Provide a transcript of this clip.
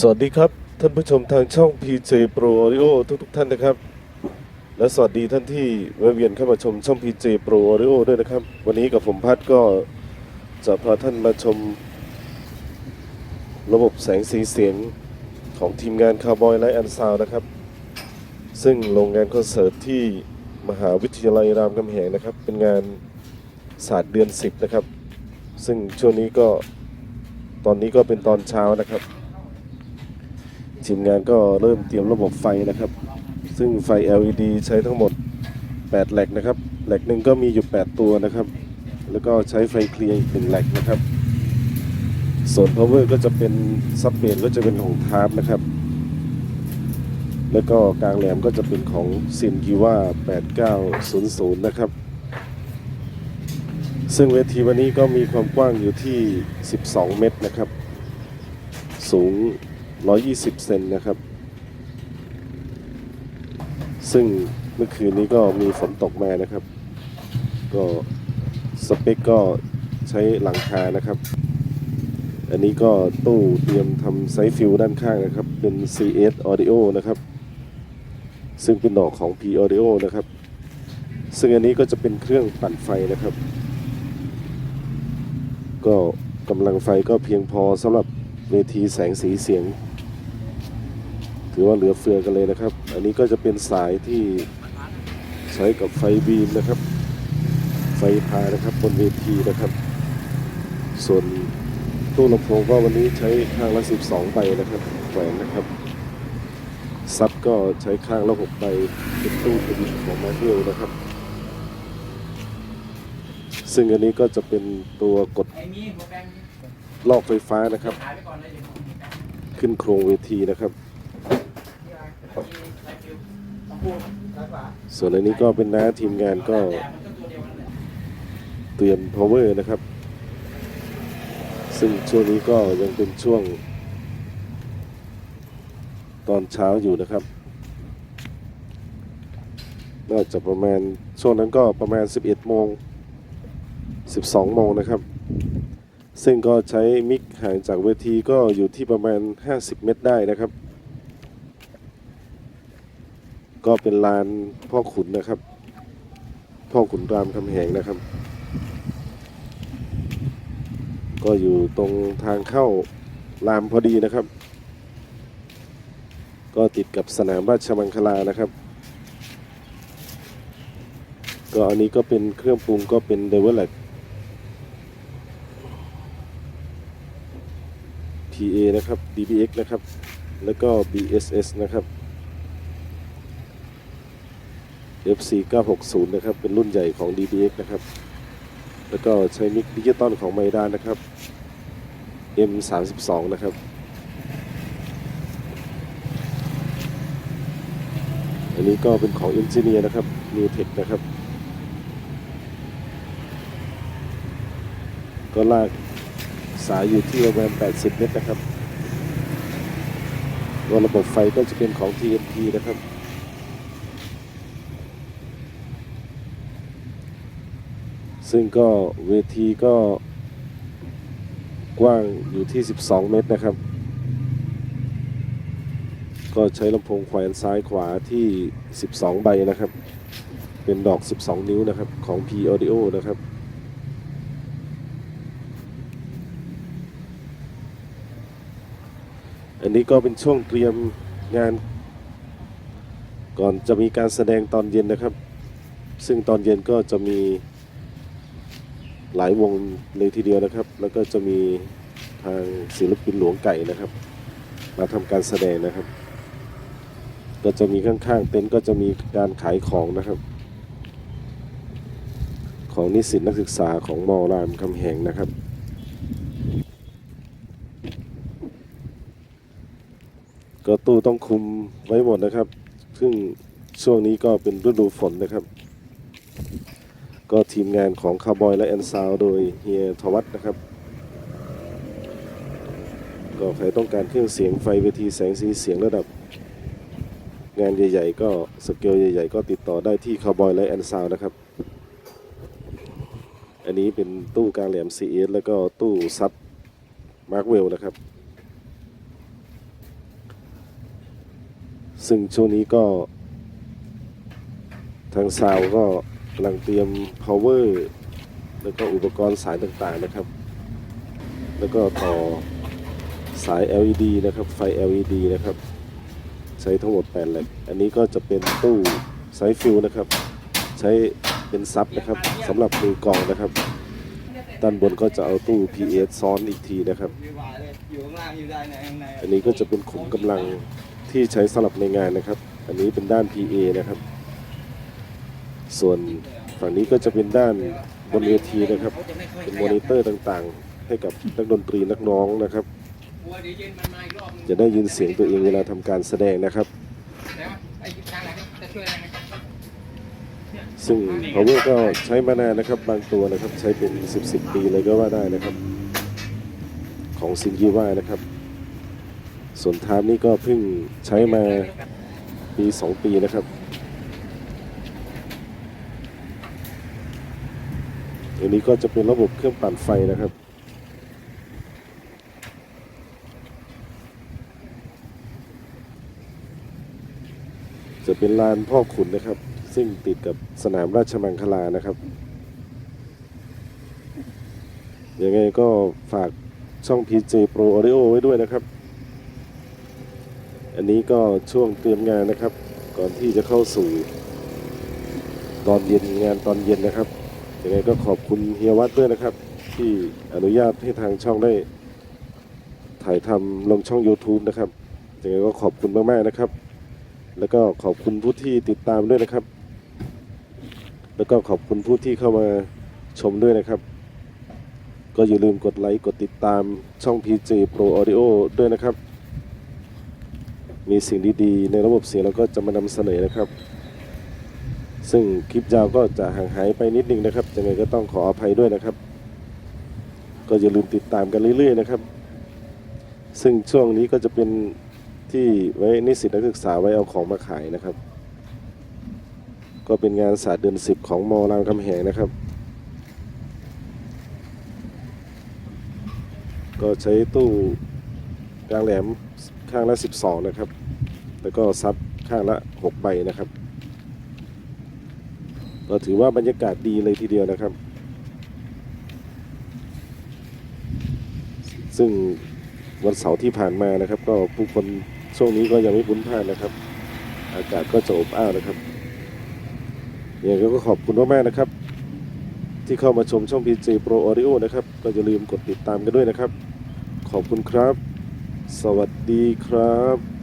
สวัสดีครับ ท่านผู้ชมทางช่อง PJ Pro Audio ทุกทุกๆท่านนะครับ และสวัสดีท่านที่แวะเวียนเข้ามาชมช่อง PJ Pro Audio ด้วยนะครับ วันนี้กับผมพัดก็จะพาท่านมาชม ระบบแสงสีเสียงของทีมงานคาร์บอยไลท์แอนซาวนะครับ ซึ่งโรงงานคอนเสิร์ตที่มหาวิทยาลัยรามคำแหงนะครับ เป็นงานศาสตร์เดือน 10 นะครับ ซึ่งช่วงนี้ก็ตอนนี้ก็เป็นตอนเช้านะครับ ทีมงานก็เริ่มเตรียมระบบไฟนะครับ ซึ่งไฟ LED ใช้ทั้งหมด 8แหลกนะครับแหลกหนึ่งก็มีอยู่ 8 ตัวนะครับ แล้วก็ใช้ไฟเคลียร์อีกหนึ่งแหลกนะครับ ส่วน power ก็จะเป็นซับเบนก็จะเป็นของทาร์ปนะครับ แล้วก็กลางแหลมก็จะเป็นของซินกิว่า8900 นะครับ ซึ่งเวทีวันนี้ก็มีความกว้างอยู่ที่ 12 เมตรนะครับ สูง 120 เซนนะครับ ซึ่งเมื่อคืนนี้ก็มีฝนตกมานะครับ ก็สเปคก็ใช้หลังคานะครับ อันนี้ก็ตู้เตรียมทำไซส์ฟิลด้านข้างนะครับ เป็น CS Audio นะครับ ซึ่งเป็นดอกของ P Audio นะครับ ซึ่งอันนี้ก็จะเป็นเครื่องปั่นไฟนะครับ ก็กำลังไฟก็เพียงพอสำหรับเวทีแสงสีเสียง ถือว่าเหลือเฟือกันเลยนะครับ อันนี้ก็จะเป็นสายที่ใช้กับไฟบีมนะครับ ไฟพานะครับบนเวทีนะครับ ส่วนตู้ลำโพงก็วันนี้ใช้ข้างละ 12ใบนะครับแขวนนะครับซับก็ใช้ข้างละ6ใบเป็นตู้ผลิตของมาเวลนะครับ ซึ่งอันนี้ก็จะเป็นตัวกดลอกไฟฟ้านะครับ ขึ้นโครงเวทีนะครับ ส่วนอันนี้ก็เป็นน้าทีมงานก็แต่มันก็ตัวเวกันแหละเตรียม power นะครับ ซึ่งช่วงนี้ก็ยังเป็นช่วง ตอนเช้าอยู่นะครับน่าจะประมาณช่วงนั้นก็ประมาณ 11 โมง 12 โมงนะครับ ซึ่งก็ใช้มิกห่างจากเวทีก็อยู่ที่ประมาณ 50 เมตรได้นะครับ ก็เป็นลานพ่อขุนนะครับ พ่อขุนรามคำแหงนะครับ ก็อยู่ตรงทางเข้ารามพอดีนะครับ ก็ติดกับสนามราชมังคลานะครับ ก็อันนี้ก็เป็นเครื่องปรุงก็เป็นเดเวล t PA นะครับ DBX นะครับ แล้วก็ BSS นะครับ FC 960 นะครับ เป็นรุ่นใหญ่ของ DBX นะครับ แล้วก็ใช้มิกดิจิตอลของไมด้านะครับ M32 นะครับอันนี้ก็เป็นของ Engineer นะครับ New Tech นะครับ ก็ลากสายอยู่ที่ประมาณ 80 เมตรนะครับ ระบบไฟก็จะเป็นของ TNT นะครับ ซึ่งก็เวทีก็กว้างอยู่ที่ 12 เมตรนะครับ ก็ใช้ลำโพงแขวนซ้ายขวาที่ 12 ใบนะครับ เป็นดอก 12 นิ้วนะครับของ P Audio นะครับอันนี้ก็เป็นช่วงเตรียมงาน ก่อนจะมีการแสดงตอนเย็นนะครับ ซึ่งตอนเย็นก็จะมี หลายวงเลยทีเดียวนะครับ แล้วก็จะมีทางศิลปินหลวงไก่นะครับ มาทำการแสดงนะครับ ก็จะมีข้างๆ เต็นท์ก็จะมีการขายของนะครับ ของนิสิตนักศึกษาของมอรามคำแหงนะครับก็ตู้ต้องคุมไว้หมดนะครับ ซึ่งช่วงนี้ก็เป็นฤดูฝนนะครับ ก็ทีมงานของคาร์บอยและแอนซาวโดยเฮียทวัตนะครับ ก็ใครต้องการเครื่องเสียงไฟเวทีแสงสีเสียงระดับ งานใหญ่ ๆ ก็สเกลใหญ่ ๆ ก็ติดต่อได้ที่คาร์บอยและแอนซาวนะครับ อันนี้เป็นตู้กลางแหลม CS แล้วก็ตู้ซับมาร์กเวลนะครับ ซึ่งช่วงนี้ก็ทางซาวก็ กำลังเตรียม power แล้วก็อุปกรณ์สายต่างๆนะครับ แล้วก็ต่อสาย LED นะครับ ไฟ LED นะครับ ใช้ทั้งหมด8แหลกอันนี้ก็จะเป็นตู้ไซส์ฟิลนะครับ ใช้เป็นซับนะครับสำหรับมือกองนะครับ ด้านบนก็จะเอาตู้ PA ซ้อนอีกทีนะครับ อันนี้ก็จะเป็นขุมกำลังที่ใช้สำหรับในงานนะครับ อันนี้เป็นด้าน PA นะครับ ส่วนฝั่งนี้ก็จะเป็นด้านบนเวทีนะครับ เป็นมอนิเตอร์ต่างๆ ให้กับนักดนตรีนักร้องนะครับ จะได้ยินเสียงตัวเองเวลาทำการแสดงนะครับแล้วไอ้ทางไหนจะช่วอรไหมซึ่ง power ก็ใช้มานานนะครับบางตัวนะครับใช้เป็น 10 10 ปีเลยก็ว่าได้นะครับ ของซินกีว่านะครับ ส่วนทามนี่ก็เพิ่งใช้มาปี 2 ปีนะครับ อันนี้ก็จะเป็นระบบเครื่องปั่นไฟนะครับ จะเป็นลานพ่อขุนนะครับ ซึ่งติดกับสนามราชมังคลานะครับยังไงก็ฝากช่อง PJ Pro Audio ไว้ด้วยนะครับ อันนี้ก็ช่วงเตรียมงานนะครับ ก่อนที่จะเข้าสู่ ตอนเย็นงานตอนเย็นนะครับ ยังไงก็ขอบคุณเฮียวัดด้วยนะครับ ที่อนุญาตให้ทางช่องได้ ถ่ายทำลงช่อง YouTube นะครับยังไงก็ขอบคุณมากๆนะครับ แล้วก็ขอบคุณผู้ที่ติดตามด้วยนะครับ แล้วก็ขอบคุณผู้ที่เข้ามาชมด้วยนะครับ ก็อย่าลืมกดไลค์กดติดตามช่อง PJ Pro Audio ด้วยนะครับ มีสิ่งดีๆ ในระบบเสียงเราก็จะมานำเสนอนะครับ ซึ่งคลิปยาวก็จะห่างหายไปนิดนึงนะครับยังไงก็ต้องขออภัยด้วยนะครับ ก็อย่าลืมติดตามกันเรื่อยๆนะครับ ซึ่งช่วงนี้ก็จะเป็นที่ไว้นิสิตนักศึกษาไว้เอาของมาขายนะครับ ก็เป็นงานศาสตร์เดือนสิบของมรามคำแหงนะครับ ก็ใช้ตู้กลางแหลมข้างละ 12 นะครับ แล้วก็ซับข้างละ 6 ใบนะครับ ก็ถือว่าบรรยากาศดีเลยทีเดียวนะครับ ซึ่งวันเสาร์ที่ผ่านมานะครับ ก็ผู้คนช่วงนี้ก็ยังไม่พ้นพลาดนะครับ อากาศก็จะอบอ้าวนะครับยังไงก็ขอบคุณมากๆนะครับ ที่เข้ามาชมช่อง PJ Pro Audio นะครับ ก็อย่าลืมกดติดตามกันด้วยนะครับ ขอบคุณครับ สวัสดีครับ